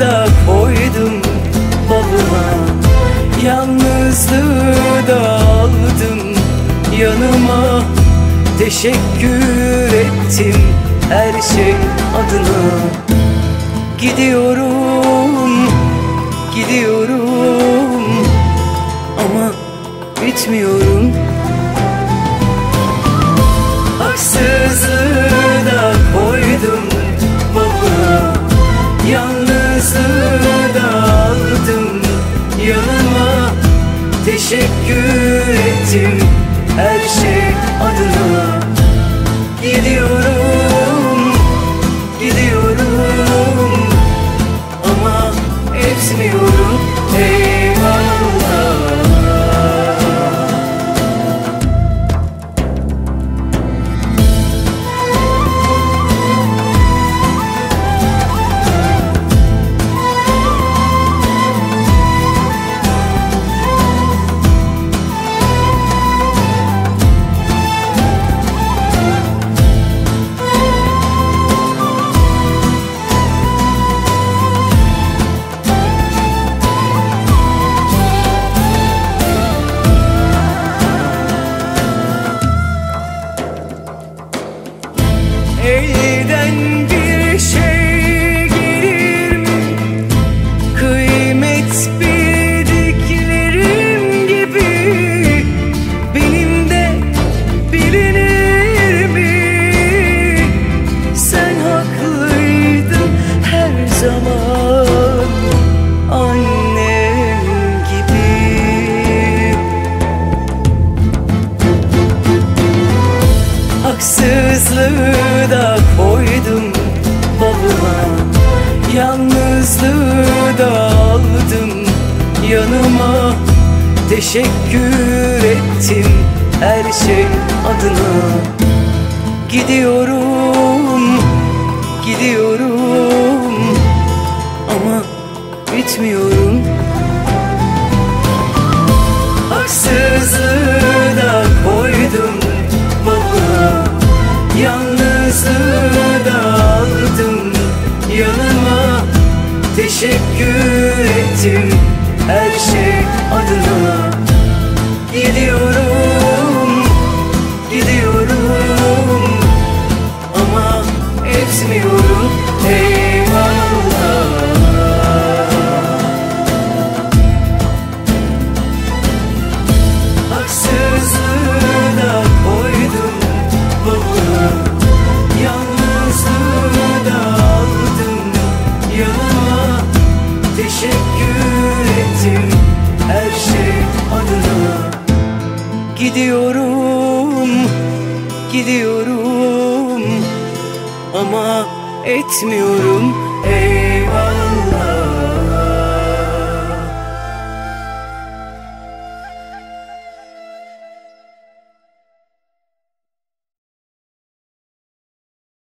Da koydum bavula. Yalnızlığı da aldım yanıma. Teşekkür ettim her şey adına. Gidiyorum, gidiyorum Ama bitmiyorum Teşekkür ettim Elden bir şey Haksızlığı da koydum bavula. Yalnızlığı da aldım yanıma. Teşekkür ettim her şey adına. Gidiyorum, gidiyorum Ama bitmiyorum Teşekkür ettim Gidiyorum, gidiyorum. Ama etmiyorum ey